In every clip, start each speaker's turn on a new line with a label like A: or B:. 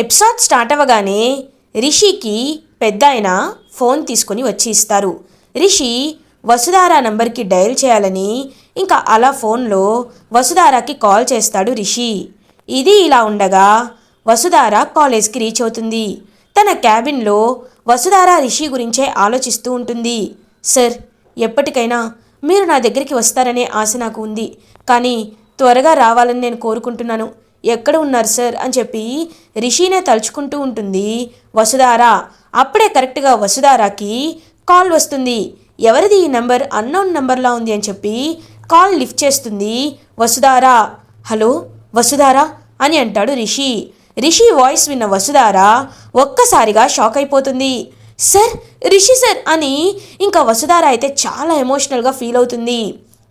A: Episode start అవ్వగానే రిషికి పెద్ద ఆయన ఫోన్ తీసుకుని వచ్చి ఇస్తారు. రిషి వసుధార నంబర్కి డయల్ చేయాలని ఇంకా అలా ఫోన్లో వసుధారాకి కాల్ చేస్తాడు రిషి. ఇది ఇలా ఉండగా వసుధార కాలేజ్కి రీచ్ అవుతుంది. తన క్యాబిన్లో వసుధార రిషి గురించే ఆలోచిస్తూ ఉంటుంది. సార్ ఎప్పటికైనా మీరు నా దగ్గరికి వస్తారనే ఆశ నాకు ఉంది. కానీ త్వరగా రావాలని నేను కోరుకుంటున్నాను. ఎక్కడ ఉన్నారు సార్? అని చెప్పి రిషినే తలుచుకుంటూ ఉంటుంది. వసుధార అప్పుడే కరెక్ట్గా వసుధారాకి కాల్ వస్తుంది. ఎవరిది ఈ నెంబర్? అన్నోన్ నెంబర్లా ఉంది అని చెప్పి కాల్ లిఫ్ట్ చేస్తుంది. వసుధార హలో? వసుధార? అని అంటాడు రిషి. రిషి వాయిస్ విన్న వసుధార ఒక్కసారిగా షాక్ అయిపోతుంది. సార్ రిషి సార్ అని ఇంకా వసుధార అయితే చాలా ఎమోషనల్గా ఫీల్ అవుతుంది.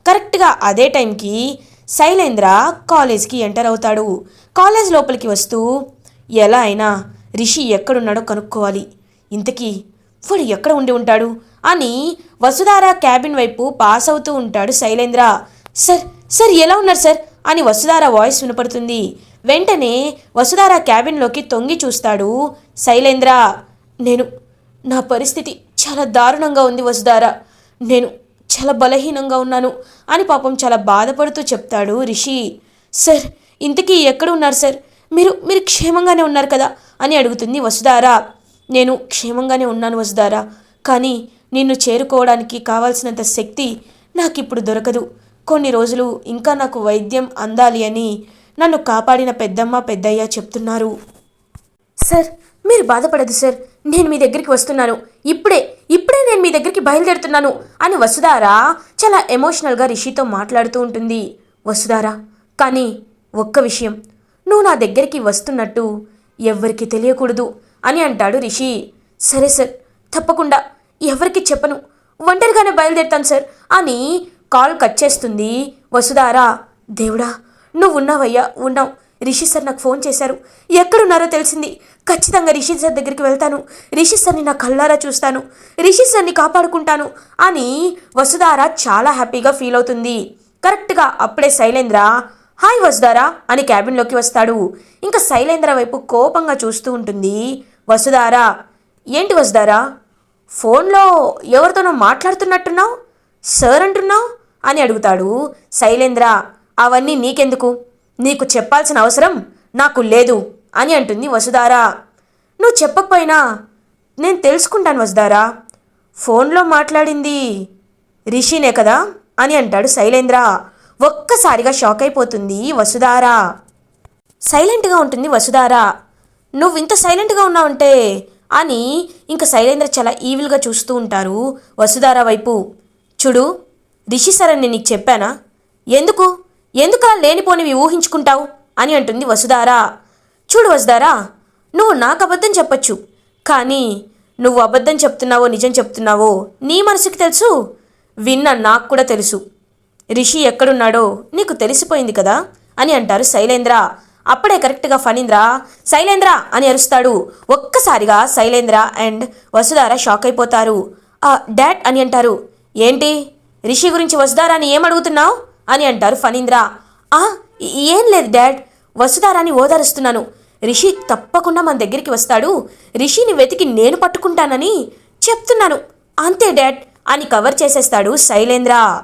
A: కరెక్ట్గా అదే టైంకి శైలేంద్ర కాలేజ్కి ఎంటర్ అవుతాడు. కాలేజ్ లోపలికి వస్తూ ఎలా అయినా రిషి ఎక్కడున్నాడో కనుక్కోవాలి. ఇంతకీ వాడు ఎక్కడ ఉండి ఉంటాడు? అని వసుధార క్యాబిన్ వైపు పాస్ అవుతూ ఉంటాడు శైలేంద్ర. సార్ సార్ ఎలా ఉన్నారు సార్? అని వసుధార వాయిస్ వినపడుతుంది. వెంటనే వసుధార క్యాబిన్లోకి తొంగి చూస్తాడు శైలేంద్ర. నేను నా పరిస్థితి చాలా దారుణంగా ఉంది వసుధార. నేను చాలా బలహీనంగా ఉన్నాను అని పాపం చాలా బాధపడుతూ చెప్తాడు రిషి. సార్ ఇంతకీ ఎక్కడ ఉన్నారు సార్? మీరు మీరు క్షేమంగానే ఉన్నారు కదా? అని అడుగుతుంది వసుధారా. నేను క్షేమంగానే ఉన్నాను వసుధారా కానీ నిన్ను చేరుకోవడానికి కావాల్సినంత శక్తి నాకు ఇప్పుడు దొరకదు. కొన్ని రోజులు ఇంకా నాకు వైద్యం అందాలి అని నన్ను కాపాడిన పెద్దమ్మ పెద్దయ్య చెప్తున్నారు. సార్ మీరు బాధపడదు సార్. నేను మీ దగ్గరికి వస్తున్నాను. ఇప్పుడే ఇప్పుడే నేను మీ దగ్గరికి బయలుదేరుతున్నాను. అని వసుధారా చాలా ఎమోషనల్గా రిషితో మాట్లాడుతూ ఉంటుంది. వసుదారా కానీ ఒక్క విషయం. నువ్వు నా దగ్గరికి వస్తున్నట్టు ఎవ్వరికి తెలియకూడదు అని అంటాడు రిషి. సరే సార్. తప్పకుండా. ఎవరికి చెప్పను. ఒంటరిగానే బయలుదేరుతాను సార్. అని కాల్ కట్ చేస్తుంది వసుధారా. దేవుడా నువ్వు ఉన్నావయ్యా ఉన్నావు. రిషి సార్ నాకు ఫోన్ చేశారు. ఎక్కడున్నారో తెలిసింది. ఖచ్చితంగా రిషి సార్ దగ్గరికి వెళ్తాను. రిషి సార్ని నా కళ్ళారా చూస్తాను. రిషి సార్ని కాపాడుకుంటాను అని వసుధార చాలా హ్యాపీగా ఫీల్ అవుతుంది. కరెక్ట్గా అప్పుడే శైలేంద్ర హాయ్ వసుధారా అని క్యాబిన్లోకి వస్తాడు. ఇంకా శైలేంద్ర వైపు కోపంగా చూస్తూ ఉంటుంది వసుధార. ఏంటి వసుధారా? ఫోన్లో ఎవరితోనో మాట్లాడుతున్నట్టున్నావు? సార్ అంటున్నావు? అని అడుగుతాడు శైలేంద్ర. అవన్నీ నీకెందుకు? నీకు చెప్పాల్సిన అవసరం నాకు లేదు అని అంటుంది వసుధారా. నువ్వు చెప్పకపోయినా నేను తెలుసుకుంటాను వసుధారా. ఫోన్లో మాట్లాడింది రిషినే కదా అని అంటాడు శైలేంద్ర. ఒక్కసారిగా షాక్ అయిపోతుంది వసుధారా. సైలెంట్గా ఉంటుంది వసుధారా. నువ్వు ఇంత సైలెంట్గా ఉన్నావంటే అని ఇంకా శైలేంద్ర చాలా ఈవిల్గా చూస్తూ ఉంటారు వసుధారా వైపు. చూడు రిషి సరే నేను నీకు చెప్పానా? ఎందుకు? ఎందుకు లేనిపోనివి ఊహించుకుంటావు? అని అంటుంది వసుధారా. చూడు వసుధారా నువ్వు నాకు అబద్ధం చెప్పొచ్చు. కానీ నువ్వు అబద్ధం చెప్తున్నావో నిజం చెప్తున్నావో నీ మనసుకి తెలుసు? విన్న నాకు కూడా తెలుసు. రిషి ఎక్కడున్నాడో నీకు తెలిసిపోయింది కదా? అని అంటారు శైలేంద్ర. అప్పుడే కరెక్ట్గా ఫణీంద్ర శైలేంద్ర అని అరుస్తాడు. ఒక్కసారిగా శైలేంద్ర అండ్ వసుధార షాక్ అయిపోతారు. డాడ్ అని అంటారు. ఏంటి? రిషి గురించి వసుధార అని ఏం అడుగుతున్నావు అని అంటారు ఫణీంద్ర. "ఆ, ఏం లేదు డాడ్. వసుధారాని ఓదారుస్తున్నాను. రిషి తప్పకుండా మన దగ్గరికి వస్తాడు. రిషిని వెతికి నేను పట్టుకుంటానని చెప్తున్నాను. అంతే డాడ్ అని కవర్ చేసేస్తాడు శైలేంద్ర.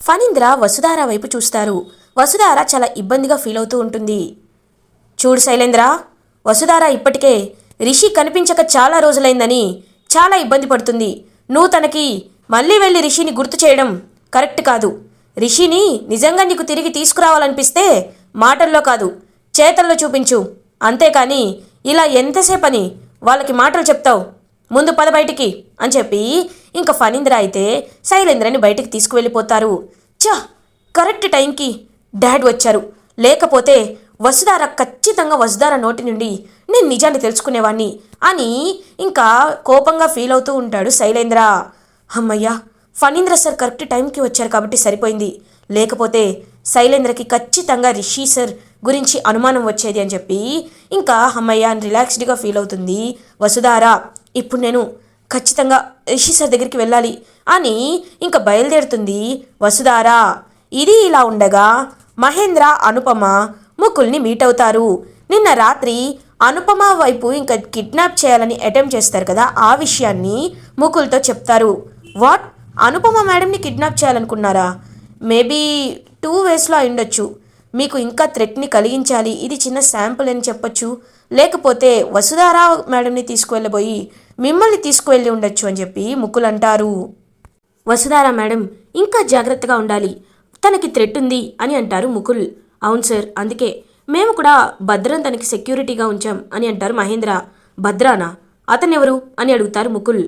A: ఫణీంద్ర వసుధార వైపు చూస్తారు. వసుధార చాలా ఇబ్బందిగా ఫీల్ అవుతూ ఉంటుంది. చూడు శైలేంద్ర వసుధార ఇప్పటికే రిషి కనిపించక చాలా రోజులైందని చాలా ఇబ్బంది పడుతుంది. నువ్వు తనకి మళ్ళీ వెళ్ళి రిషిని గుర్తు చేయడం కరెక్ట్ కాదు. రిషిని నిజంగా నీకు తిరిగి తీసుకురావాలనిపిస్తే మాటల్లో కాదు చేతల్లో చూపించు. అంతేకాని ఇలా ఎంతసేపని వాళ్ళకి మాటలు చెప్తావు. ముందు పద బయటికి అని చెప్పి ఇంకా ఫణీంద్ర అయితే శైలేంద్రని బయటికి తీసుకువెళ్ళిపోతారు. చా కరెక్ట్ టైంకి డాడ్ వచ్చారు. లేకపోతే వసుధార ఖచ్చితంగా వసుధార నోటి నుండి నేను నిజాన్ని తెలుసుకునేవాణ్ణి అని ఇంకా కోపంగా ఫీల్ అవుతూ ఉంటాడు శైలేంద్ర. అమ్మయ్యా ఫణీంద్ర సార్ కరెక్ట్ టైంకి వచ్చారు కాబట్టి సరిపోయింది. లేకపోతే శైలేంద్రకి ఖచ్చితంగా రిషి సార్ గురించి అనుమానం వచ్చేది అని చెప్పి ఇంకా అమ్మయ్య అని రిలాక్స్డ్గా ఫీల్ అవుతుంది. వసుధార ఇప్పుడు నేను ఖచ్చితంగా రిషి సార్ దగ్గరికి వెళ్ళాలి అని ఇంకా బయలుదేరుతుంది వసుధార. ఇది ఇలా ఉండగా మహేంద్ర అనుపమ ముకుల్ని మీట్ అవుతారు. నిన్న రాత్రి అనుపమ వైపు ఇంకా కిడ్నాప్ చేయాలని అటెంప్ట్ చేస్తారు కదా ఆ విషయాన్ని ముకుల్తో చెప్తారు. వాట్? అనుపమ మేడంని కిడ్నాప్ చేయాలనుకున్నారా? మేబీ టూ వేస్లో అయిండొచ్చు మీకు ఇంకా థ్రెట్ని కలిగించాలి. ఇది చిన్న శాంపుల్ అని చెప్పొచ్చు. లేకపోతే వసుధారావు మేడంని తీసుకువెళ్ళబోయి మిమ్మల్ని తీసుకువెళ్ళి ఉండొచ్చు అని చెప్పి ముకుల్ అంటారు వసుధారా మేడం ఇంకా జాగ్రత్తగా ఉండాలి. తనకి థ్రెట్ ఉంది అని అంటారు ముకుల్. అవును సార్ అందుకే. మేము కూడా భద్రం తనకి సెక్యూరిటీగా ఉంచాం అని అంటారు మహేంద్ర. భద్రానా? అతనెవరు? అని అడుగుతారు ముకుల్.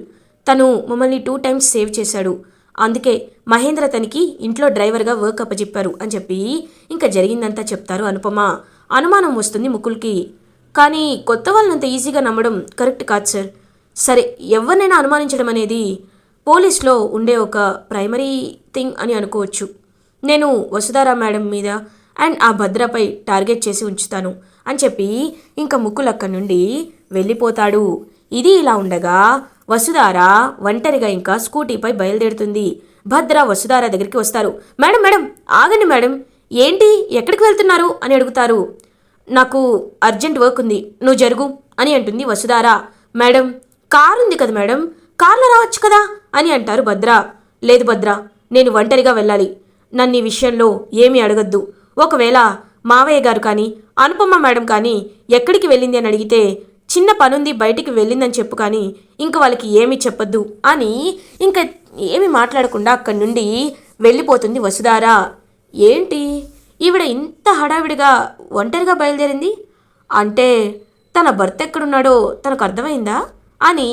A: తను మమ్మల్ని టూ టైమ్స్ సేవ్ చేశాడు. అందుకే మహేంద్ర తనకి ఇంట్లో డ్రైవర్గా వర్క్ అప్పచెప్పారు అని చెప్పి ఇంకా జరిగిందంతా చెప్తారు అనుపమ. అనుమానం వస్తుంది ముకుల్కి. కానీ కొత్త వాళ్ళనంత ఈజీగా నమ్మడం కరెక్ట్ కాదు సార్. సరే ఎవరినైనా అనుమానించడం అనేది పోలీస్లో ఉండే ఒక ప్రైమరీ థింగ్ అని అనుకోవచ్చు. నేను వసుధారా మేడం మీద అండ్ ఆ భద్రపై టార్గెట్ చేసి ఉంచుతాను అని చెప్పి ఇంకా ముక్కులు అక్కడి నుండి వెళ్ళిపోతాడు. ఇది ఇలా ఉండగా వసుధార ఒంటరిగా ఇంకా స్కూటీపై బయలుదేరుతుంది. భద్ర వసుధార దగ్గరికి వస్తారు. మేడం మేడం ఆగండి మేడం. ఏంటి? ఎక్కడికి వెళ్తున్నారు? అని అడుగుతారు. నాకు అర్జెంట్ వర్క్ ఉంది. నువ్వు జరుగు అని అంటుంది వసుధార. మేడం కారు ఉంది కదా మేడం. కార్లో రావచ్చు కదా అని అంటారు భద్ర. లేదు భద్ర నేను ఒంటరిగా వెళ్ళాలి. నన్ను ఈ విషయంలో ఏమీ అడగద్దు. ఒకవేళ మావయ్య గారు కానీ అనుపమ మేడం కానీ ఎక్కడికి వెళ్ళింది అని అడిగితే చిన్న పనుంది బయటికి వెళ్ళిందని చెప్పు కానీ ఇంక వాళ్ళకి ఏమీ చెప్పొద్దు అని ఇంకా ఏమి మాట్లాడకుండా అక్కడి నుండి వెళ్ళిపోతుంది వసుధారా. ఏంటి? ఈవిడ ఇంత హడావిడిగా ఒంటరిగా బయలుదేరింది? అంటే తన భర్త ఎక్కడున్నాడో తనకు అర్థమైందా? అని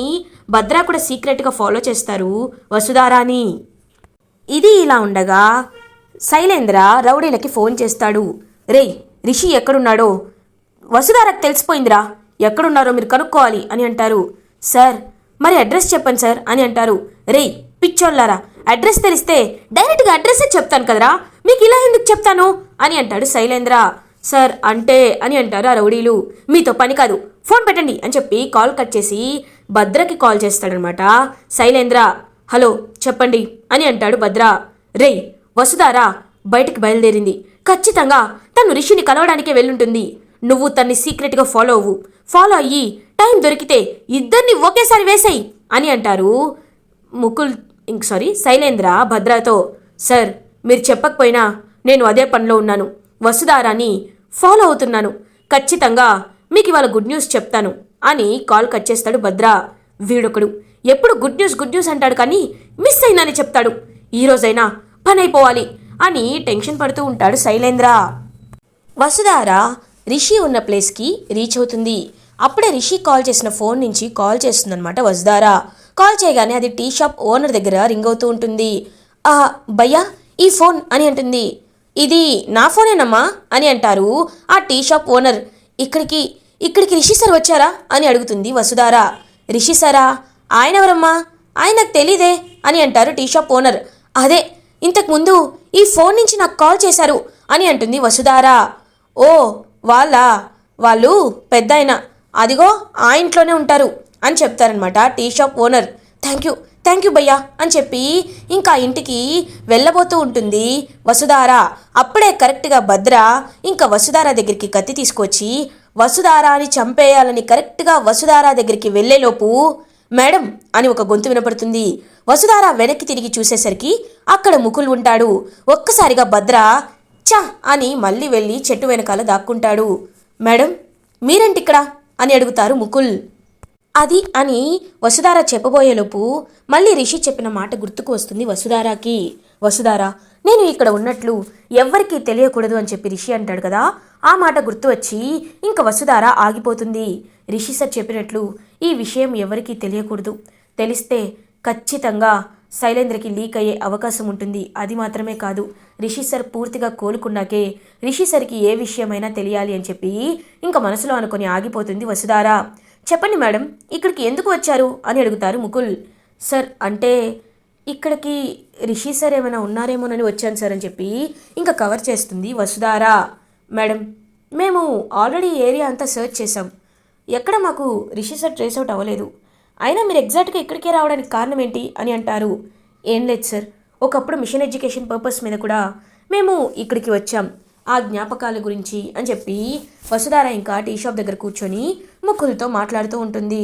A: భద్రా కూడా సీక్రెట్గా ఫాలో చేస్తారు వసుధారాని ఇది ఇలా ఉండగా శైలేంద్ర రౌడీలకి ఫోన్ చేస్తాడు. రేయ్ రిషి ఎక్కడున్నాడో? వసుధారకు తెలిసిపోయిందిరా. ఎక్కడున్నారో మీరు కనుక్కోవాలి అని అంటారు. సార్ మరి అడ్రస్ చెప్పండి సార్ అని అంటారు. రేయ్ పిచ్చోళ్ళారా అడ్రస్ తెలిస్తే డైరెక్ట్గా అడ్రస్సే చెప్తాను కదరా మీకు ఇలా ఎందుకు చెప్తాను అని అంటాడు శైలేంద్ర. సార్ అంటే అని అంటారు ఆ రౌడీలు. మీతో పని కాదు ఫోన్ పెట్టండి అని చెప్పి కాల్ కట్ చేసి భద్రకి కాల్ చేస్తాడనమాట శైలేంద్ర. హలో చెప్పండి అని అంటాడు భద్ర. రేయ్ వసుధారా బయటికి బయలుదేరింది. ఖచ్చితంగా తను రిషిని కలవడానికే వెళ్ళుంటుంది. నువ్వు తన్ని సీక్రెట్గా ఫాలో అవ్వు. ఫాలో అయ్యి టైం దొరికితే ఇద్దరిని ఒకేసారి వేసేయి అని అంటారు ముకుల్ ఇంక సారీ శైలేంద్ర భద్రతో. సార్ మీరు చెప్పకపోయినా నేను అదే పనిలో ఉన్నాను. వసుధారాని ఫాలో అవుతున్నాను. ఖచ్చితంగా మీకు ఇవాళ గుడ్ న్యూస్ చెప్తాను అని కాల్ కట్ చేస్తాడు భద్ర. వీడొకడు. ఎప్పుడు గుడ్ న్యూస్ గుడ్ న్యూస్ అంటాడు కానీ మిస్ అయిందని చెప్తాడు. ఈరోజైనా పని అయిపోవాలి అని టెన్షన్ పడుతూ ఉంటాడు శైలేంద్ర. వసుధార రిషి ఉన్న ప్లేస్కి రీచ్ అవుతుంది. అప్పుడే రిషి కాల్ చేసిన ఫోన్ నుంచి కాల్ చేస్తుందనమాట వసుధార. కాల్ చేయగానే అది టీ షాప్ ఓనర్ దగ్గర రింగ్ అవుతూ ఉంటుంది. ఆ భయ్యా ఈ ఫోన్ అని అంటుంది. ఇది నా ఫోనేనమ్మా అని అంటారు ఆ టీ షాప్ ఓనర్. ఇక్కడికి ఇక్కడికి రిషి సార్ వచ్చారా అని అడుగుతుంది వసుధారా. రిషి సారా ఆయన ఎవరమ్మా? ఆయన నాకు తెలీదే అని అంటారు టీ షాప్ ఓనర్. అదే ఇంతకుముందు ఈ ఫోన్ నుంచి నాకు కాల్ చేశారు అని అంటుంది వసుధారా. ఓ వాళ్ళ వాళ్ళు పెద్ద ఆయన అదిగో ఆ ఇంట్లోనే ఉంటారు అని చెప్తారనమాట tea shop owner. Thank you thank you భయ్యా అని చెప్పి ఇంకా ఇంటికి వెళ్ళబోతూ ఉంటుంది వసుధార. అప్పుడే కరెక్ట్గా భద్ర ఇంకా వసుధార దగ్గరికి కత్తి తీసుకొచ్చి వసుధారాని చంపేయాలని కరెక్ట్గా వసుధార దగ్గరికి వెళ్ళేలోపు మేడం అని ఒక గొంతు వినపడుతుంది. వసుధార వెనక్కి తిరిగి చూసేసరికి అక్కడ ముకుల్ ఉంటాడు. ఒక్కసారిగా భద్ర చా అని మళ్ళీ వెళ్ళి చెట్టు వెనకాల దాక్కుంటాడు. మేడం మీరేంటిక్కడ? అని అడుగుతారు ముకుల్. అది అని వసుధార చెప్పబోయేలోపు మళ్ళీ రిషి చెప్పిన మాట గుర్తుకు వస్తుంది వసుధారాకి. వసుధార నేను ఇక్కడ ఉన్నట్లు ఎవ్వరికీ తెలియకూడదు అని చెప్పి రిషి అంటాడు కదా. ఆ మాట గుర్తు వచ్చి ఇంక వసుధార ఆగిపోతుంది. రిషి సార్ చెప్పినట్లు ఈ విషయం ఎవరికీ తెలియకూడదు. తెలిస్తే ఖచ్చితంగా శైలేంద్రకి లీక్ అయ్యే అవకాశం ఉంటుంది. అది మాత్రమే కాదు రిషి సార్ పూర్తిగా కోలుకున్నాకే రిషి సార్కి ఏ విషయమైనా తెలియాలి అని చెప్పి ఇంకా మనసులో అనుకొని ఆగిపోతుంది వసుధారా. చెప్పండి మేడం ఇక్కడికి ఎందుకు వచ్చారు? అని అడుగుతారు ముకుల్. సార్ అంటే ఇక్కడికి రిషి సార్ ఏమైనా ఉన్నారేమోనని వచ్చాను సార్ అని చెప్పి ఇంకా కవర్ చేస్తుంది వసుధారా. మేడం మేము ఆల్రెడీ ఏరియా అంతా సర్చ్ చేసాం ఎక్కడ మాకు రిషి సార్ ట్రేస్ అవుట్ అవ్వలేదు. అయినా మీరు ఎగ్జాక్ట్గా ఇక్కడికే రావడానికి కారణం ఏంటి అని అంటారు. ఏం లేదు సార్. ఒకప్పుడు మిషన్ ఎడ్యుకేషన్ పర్పస్ మీద కూడా మేము ఇక్కడికి వచ్చాం. ఆ జ్ఞాపకాల గురించి అని చెప్పి వసుధార ఇంకా టీ షాప్ దగ్గర కూర్చొని ముక్కులతో మాట్లాడుతూ ఉంటుంది.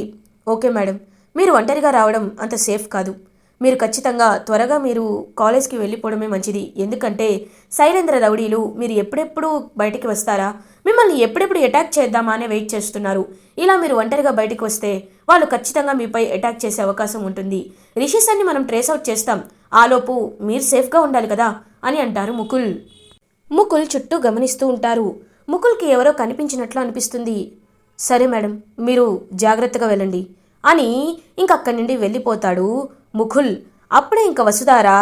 A: Okay madam. మీరు ఒంటరిగా రావడం అంత సేఫ్ కాదు. మీరు ఖచ్చితంగా త్వరగా మీరు కాలేజ్కి వెళ్ళిపోవడమే మంచిది. ఎందుకంటే శైలేంద్ర రౌడీలు మీరు ఎప్పుడెప్పుడు బయటికి వస్తారా? మిమ్మల్ని ఎప్పుడెప్పుడు అటాక్ చేద్దామా అనే వెయిట్ చేస్తున్నారు. ఇలా మీరు ఒంటరిగా బయటికి వస్తే వాళ్ళు ఖచ్చితంగా మీపై అటాక్ చేసే అవకాశం ఉంటుంది. రిషిస్ అన్ని మనం ట్రేస్ అవుట్ చేస్తాం. ఆలోపు మీరు సేఫ్గా ఉండాలి కదా అని అంటారు ముకుల్. ముకుల్ చుట్టూ గమనిస్తూ ఉంటారు. ముకుల్కి ఎవరో కనిపించినట్లు అనిపిస్తుంది. సరే మేడం మీరు జాగ్రత్తగా వెళ్ళండి అని ఇంక అక్కడి నుండి వెళ్ళిపోతాడు ముకుల్. అప్పుడే ఇంక వసుధారా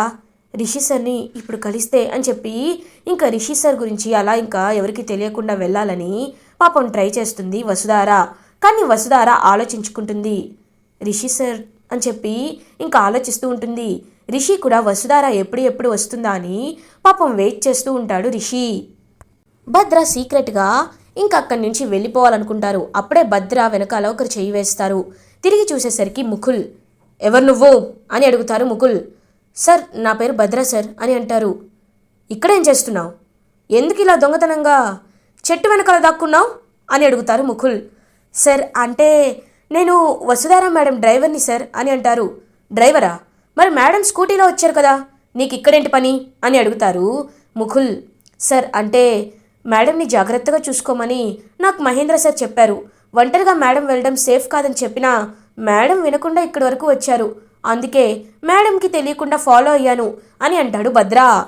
A: రిషి సార్ని ఇప్పుడు కలిస్తే అని చెప్పి ఇంకా రిషి సార్ గురించి అలా ఇంకా ఎవరికి తెలియకుండా వెళ్ళాలని పాపం ట్రై చేస్తుంది వసుధార. కానీ వసుధార ఆలోచించుకుంటుంది. రిషి సార్ అని చెప్పి ఇంకా ఆలోచిస్తూ ఉంటుంది. రిషి కూడా వసుధార ఎప్పుడు ఎప్పుడు వస్తుందా అని పాపం వెయిట్ చేస్తూ ఉంటాడు రిషి. భద్ర సీక్రెట్గా ఇంకా అక్కడి నుంచి వెళ్ళిపోవాలనుకుంటారు. అప్పుడే భద్ర వెనకాల ఒకరు చేయి వేస్తారు. తిరిగి చూసేసరికి ముకుల్. ఎవరు నువ్వు? అని అడుగుతారు ముకుల్. సార్ నా పేరు భద్ర సార్ అని అంటారు. ఇక్కడేం చేస్తున్నావు? ఎందుకు ఇలా దొంగతనంగా చెట్టు వెనకాల దాక్కున్నావు? అని అడుగుతారు ముకుల్. సార్ అంటే నేను వసుధారా మేడం డ్రైవర్ని సార్ అని అంటారు. డ్రైవరా? మరి మేడం స్కూటీలో వచ్చారు కదా నీకు ఇక్కడేంటి పని? అని అడుగుతారు ముకుల్. సార్ అంటే మేడంని జాగ్రత్తగా చూసుకోమని నాకు మహేంద్ర సార్ చెప్పారు. ఒంటరిగా మేడం వెళ్ళడం సేఫ్ కాదని చెప్పినా మేడం వినకుండా ఇక్కడి వరకు వచ్చారు. అందుకే మేడంకి తెలియకుండా ఫాలో అయ్యాను అని అంటాడు భద్ర.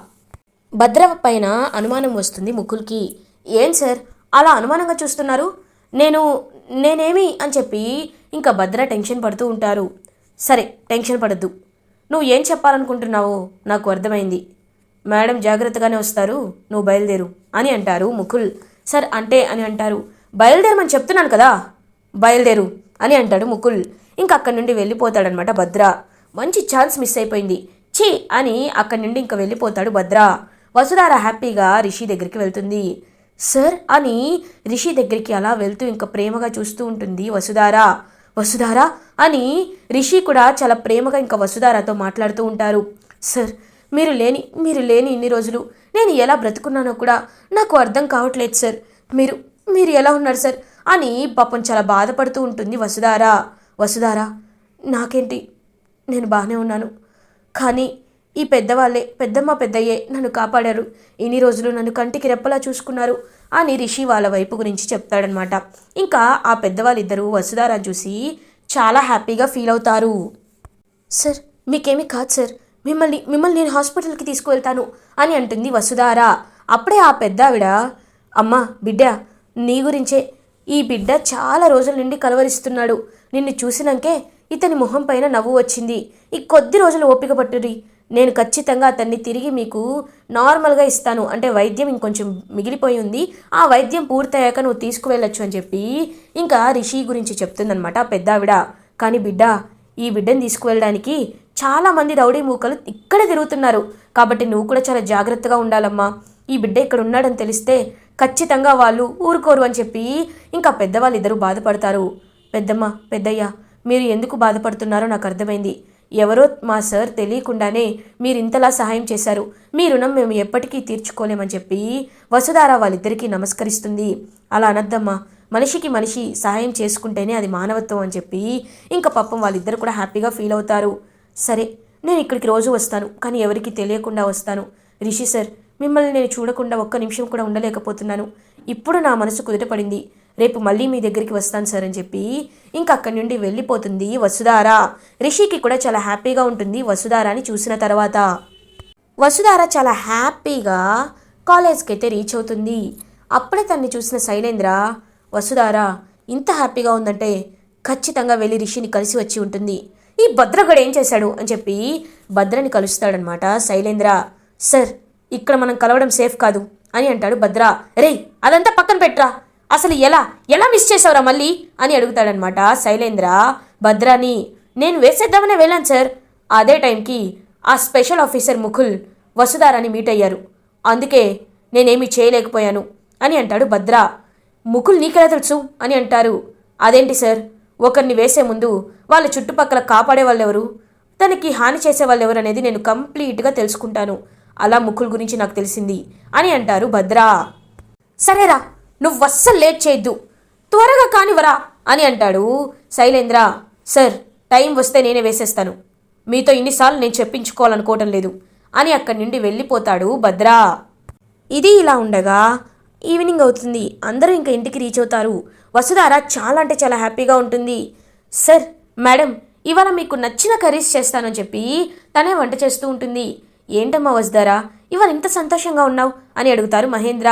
A: భద్ర పైన అనుమానం వస్తుంది ముకుల్కి. ఏం సార్? అలా అనుమానంగా చూస్తున్నారు? నేను నేనేమి? అని చెప్పి ఇంకా భద్ర టెన్షన్ పడుతూ ఉంటారు. సరే టెన్షన్ పడద్దు. నువ్వు ఏం చెప్పాలనుకుంటున్నావో నాకు అర్థమైంది. మేడం జాగ్రత్తగానే వస్తారు నువ్వు బయలుదేరు అని అంటారు ముకుల్. సార్ అంటే అని అంటారు. బయలుదేరమని చెప్తున్నాను కదా? బయలుదేరు అని అంటాడు ముకుల్. ఇంకా అక్కడి నుండి వెళ్ళిపోతాడనమాట భద్ర. మంచి ఛాన్స్ మిస్ అయిపోయింది. ఛీ! అని అక్కడి నుండి ఇంకా వెళ్ళిపోతాడు భద్ర. వసుధార హ్యాపీగా రిషి దగ్గరికి వెళ్తుంది. సార్! అని రిషి దగ్గరికి అలా వెళ్తూ ఇంకా ప్రేమగా చూస్తూ ఉంటుంది వసుధార. వసుధార! అని రిషి కూడా చాలా ప్రేమగా ఇంకా వసుధారతో మాట్లాడుతూ ఉంటారు. సార్! మీరు లేని మీరు లేని ఇన్ని రోజులు నేను ఎలా బ్రతుకున్నానో కూడా నాకు అర్థం కావట్లేదు సార్. మీరు మీరు ఎలా ఉన్నారు సార్? అని పాపం చాలా బాధపడుతూ ఉంటుంది వసుధార. వసుధారా నాకేంటి? నేను బాగానే ఉన్నాను. కానీ ఈ పెద్దవాళ్ళే పెద్దమ్మ పెద్దయ్యే నన్ను కాపాడారు. ఇన్ని రోజులు నన్ను కంటికి రెప్పలా చూసుకున్నారు. అని రిషి వాళ్ళ వైపు గురించి చెప్తాడనమాట. ఇంకా ఆ పెద్దవాళ్ళిద్దరూ వసుధారా చూసి చాలా హ్యాపీగా ఫీల్ అవుతారు. సార్ మీకేమీ కాదు సార్. మిమ్మల్ని మిమ్మల్ని నేను హాస్పిటల్కి తీసుకువెళ్తాను అని అంటుంది వసుధారా. అప్పుడే ఆ పెద్ద ఆవిడ బిడ్డ నీ గురించే ఈ బిడ్డ చాలా రోజుల నుండి కలవరిస్తున్నాడు. నిన్ను చూసినాకే ఇతని మొహం పైన నవ్వు వచ్చింది. ఈ కొద్ది రోజులు ఓపిక పట్టురి నేను ఖచ్చితంగా అతన్ని తిరిగి మీకు నార్మల్గా ఇస్తాను. అంటే వైద్యం ఇంకొంచెం మిగిలిపోయి ఉంది. ఆ వైద్యం పూర్తయ్యాక నువ్వు తీసుకువెళ్ళొచ్చు అని చెప్పి ఇంకా రిషి గురించి చెప్తుందనమాట పెద్ద ఆవిడ కానీ బిడ్డ ఈ బిడ్డను తీసుకువెళ్ళడానికి చాలామంది రౌడీ మూకలు ఇక్కడే తిరుగుతున్నారు. కాబట్టి నువ్వు కూడా చాలా జాగ్రత్తగా ఉండాలమ్మా. ఈ బిడ్డ ఇక్కడ ఉన్నాడని తెలిస్తే ఖచ్చితంగా వాళ్ళు ఊరుకోరు అని చెప్పి ఇంకా పెద్దవాళ్ళు ఇద్దరు బాధపడతారు. పెద్దమ్మ పెద్దయ్య మీరు ఎందుకు బాధపడుతున్నారో నాకు అర్థమైంది. ఎవరో మా సార్ తెలియకుండానే మీరు ఇంతలా సహాయం చేశారు. మీ రుణం మేము ఎప్పటికీ తీర్చుకోలేమని చెప్పి వసుధార వాళ్ళిద్దరికీ నమస్కరిస్తుంది. అలా అనద్దమ్మా మనిషికి మనిషి సహాయం చేసుకుంటేనే అది మానవత్వం అని చెప్పి ఇంకా పాపం వాళ్ళిద్దరు కూడా హ్యాపీగా ఫీల్ అవుతారు. సరే నేను ఇక్కడికి రోజు వస్తాను కానీ ఎవరికి తెలియకుండా వస్తాను. రిషి సార్ మిమ్మల్ని నేను చూడకుండా ఒక్క నిమిషం కూడా ఉండలేకపోతున్నాను. ఇప్పుడు నా మనసు కుదుటపడింది. రేపు మళ్ళీ మీ దగ్గరికి వస్తాను సార్ అని చెప్పి ఇంకా అక్కడి నుండి వెళ్ళిపోతుంది వసుధార. రిషికి కూడా చాలా హ్యాపీగా ఉంటుంది వసుధారాని చూసిన తర్వాత. వసుధార చాలా హ్యాపీగా కాలేజ్కి అయితే రీచ్ అవుతుంది. అప్పుడే తన్ని చూసిన శైలేంద్ర వసుధార ఇంత హ్యాపీగా ఉందంటే ఖచ్చితంగా వెళ్ళి రిషిని కలిసి వచ్చి ఉంటుంది. ఈ భద్రగడు ఏం చేశాడు? అని చెప్పి భద్రని కలుస్తాడనమాట శైలేంద్ర. సార్ ఇక్కడ మనం కలవడం సేఫ్ కాదు అని అంటాడు భద్రా. రేయ్ అదంతా పక్కన పెట్రా అసలు ఎలా? ఎలా మిస్ చేసావురా మళ్ళీ? అని అడుగుతాడనమాట శైలేంద్ర. భద్రాని నేను వేసేద్దామనే వెళ్ళాను సార్ అదే టైంకి ఆ స్పెషల్ ఆఫీసర్ ముకుల్ వసుధారాని మీట్ అయ్యారు. అందుకే నేనేమి చేయలేకపోయాను అని అంటాడు భద్ర. ముకుల్ నీకెలా తెలుసు? అని అంటారు. అదేంటి సార్ ఒకరిని వేసే ముందు వాళ్ళ చుట్టుపక్కల కాపాడే వాళ్ళెవరు? తనకి హాని చేసే వాళ్ళెవరు అనేది నేను కంప్లీట్గా తెలుసుకుంటాను. అలా ముక్కుల గురించి నాకు తెలిసింది అని అంటారు భద్ర. సరేరా నువ్వు అస్సలు లేట్ చేయొద్దు. త్వరగా కానివరా అని అంటాడు శైలేంద్ర. సార్ టైం వస్తే నేనే వేసేస్తాను. మీతో ఇన్నిసార్లు నేను చెప్పించుకోవాలనుకోవటం లేదు అని అక్కడి నుండి వెళ్ళిపోతాడు భద్రా. ఇది ఇలా ఉండగా ఈవినింగ్ అవుతుంది. అందరూ ఇంకా ఇంటికి రీచ్ అవుతారు. వసుధార చాలా అంటే చాలా హ్యాపీగా ఉంటుంది. సార్ మేడం ఇవాళ మీకు నచ్చిన కర్రీస్ చేస్తానని చెప్పి తనే వంట చేస్తూ ఉంటుంది. ఏంటమ్మా వసుధార? ఇవాళ ఇంత సంతోషంగా ఉన్నావు? అని అడుగుతారు మహేంద్ర.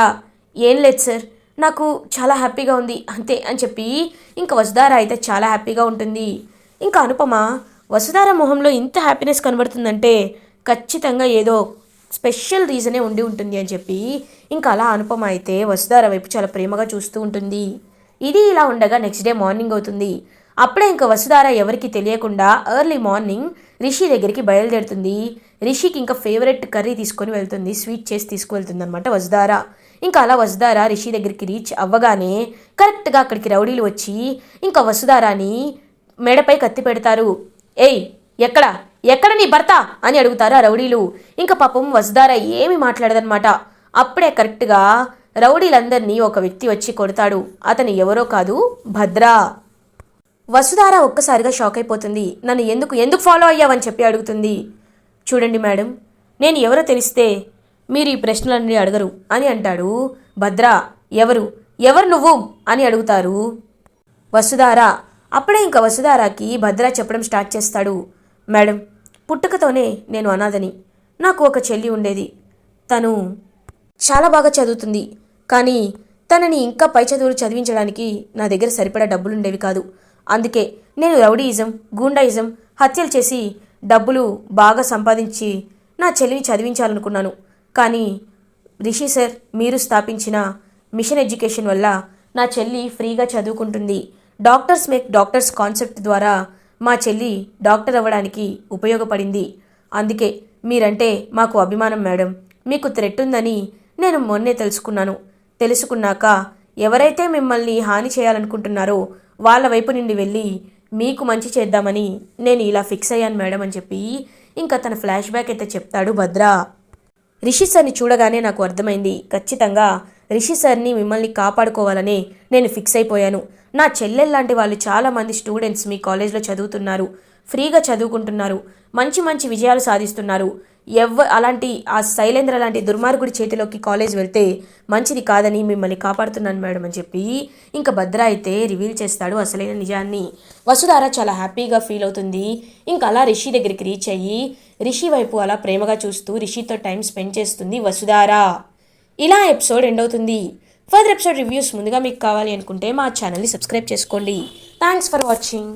A: ఏం లేదు సార్. నాకు చాలా హ్యాపీగా ఉంది. అంతే అని చెప్పి ఇంకా వసుధార అయితే చాలా హ్యాపీగా ఉంటుంది. ఇంకా అనుపమ వసుధార మొహంలో ఇంత హ్యాపీనెస్ కనబడుతుందంటే ఖచ్చితంగా ఏదో స్పెషల్ రీజనే ఉండి ఉంటుంది అని చెప్పి ఇంకా అలా అనుపమ అయితే వసుధార వైపు చాలా ప్రేమగా చూస్తూ ఉంటుంది. ఇది ఇలా ఉండగా నెక్స్ట్ డే మార్నింగ్ అవుతుంది. అప్పుడే ఇంకా వసుధార ఎవరికి తెలియకుండా ఎర్లీ మార్నింగ్ రిషి దగ్గరికి బయలుదేరుతుంది. రిషికి ఇంకా ఫేవరెట్ కర్రీ తీసుకొని వెళ్తుంది. స్వీట్ చేసి తీసుకువెళ్తుంది అనమాట వసుధార. ఇంకా అలా వసుధార రిషి దగ్గరికి రీచ్ అవ్వగానే కరెక్ట్గా అక్కడికి రౌడీలు వచ్చి ఇంకా వసుధారాని మెడపై కత్తి పెడతారు. ఏయ్ ఎక్కడ? ఎక్కడ నీ భర్త? అని అడుగుతారు ఆ రౌడీలు. ఇంకా పాపం వసుధార ఏమి మాట్లాడదనమాట అప్పుడే కరెక్ట్గా రౌడీలందరినీ ఒక వ్యక్తి వచ్చి కొడతాడు. అతను ఎవరో కాదు భద్రా. వసుధార ఒక్కసారిగా షాక్ అయిపోతుంది. నన్ను ఎందుకు ఎందుకు ఫాలో అయ్యావని చెప్పి అడుగుతుంది. చూడండి మేడం నేను ఎవరో తెలిస్తే మీరు ఈ ప్రశ్నలన్నీ అడగరు అని అంటాడు. భద్ర ఎవరు ఎవరు నువ్వు అని అడుగుతారు. వసుధార అప్పుడే ఇంకా వసుధారాకి భద్ర చెప్పడం స్టార్ట్ చేస్తాడు. మేడం పుట్టుకతోనే నేను అనాథని. నాకు ఒక చెల్లి ఉండేది. తను చాలా బాగా చదువుతుంది. కానీ తనని ఇంకా పై చదువులు చదివించడానికి నా దగ్గర సరిపడా డబ్బులు ఉండేవి కాదు. అందుకే నేను రౌడీయిజం గూండాయిజం హత్యలు చేసి డబ్బులు బాగా సంపాదించి నా చెల్లిని చదివించాలనుకున్నాను. కానీ రిషి సార్ మీరు స్థాపించిన మిషన్ ఎడ్యుకేషన్ వల్ల నా చెల్లి ఫ్రీగా చదువుకుంటుంది. డాక్టర్స్ మేక్ డాక్టర్స్ కాన్సెప్ట్ ద్వారా మా చెల్లి డాక్టర్ అవ్వడానికి ఉపయోగపడింది. అందుకే మీరంటే మాకు అభిమానం మేడం. మీకు థ్రెట్ ఉందని నేను మొన్నే తెలుసుకున్నాను. తెలుసుకున్నాక ఎవరైతే మిమ్మల్ని హాని చేయాలనుకుంటున్నారో వాళ్ళ వైపు నుండి వెళ్ళి మీకు మంచి చేద్దామని నేను ఇలా ఫిక్స్ అయ్యాను మేడం అని చెప్పి ఇంకా తన ఫ్లాష్ బ్యాక్ అయితే చెప్తాడు భద్ర. రిషి సార్ని చూడగానే నాకు అర్థమైంది. ఖచ్చితంగా రిషి సార్ని మిమ్మల్ని కాపాడుకోవాలనే నేను ఫిక్స్ అయిపోయాను. నా చెల్లెల్లాంటి వాళ్ళు చాలామంది స్టూడెంట్స్ మీ కాలేజ్లో చదువుతున్నారు. ఫ్రీగా చదువుకుంటున్నారు. మంచి మంచి విజయాలు సాధిస్తున్నారు. ఎవ అలాంటి ఆ శైలేంద్ర లాంటి దుర్మార్గుడి చేతిలోకి కాలేజ్ వెళ్తే మంచిది కాదని మిమ్మల్ని కాపాడుతున్నాను మేడం అని చెప్పి ఇంకా భద్ర అయితే రివీల్ చేస్తాడు అసలైన నిజాన్ని. వసుధార చాలా హ్యాపీగా ఫీల్ అవుతుంది. ఇంకా అలా రిషి దగ్గరికి రీచ్ అయ్యి రిషి వైపు అలా ప్రేమగా చూస్తూ రిషితో టైం స్పెండ్ చేస్తుంది వసుధార. ఇలా ఎపిసోడ్ ఎండ్ అవుతుంది. ఫర్దర్ ఎపిసోడ్ రివ్యూస్ ముందుగా మీకు కావాలి అనుకుంటే మా ఛానల్ని సబ్స్క్రైబ్ చేసుకోండి. Thanks for watching.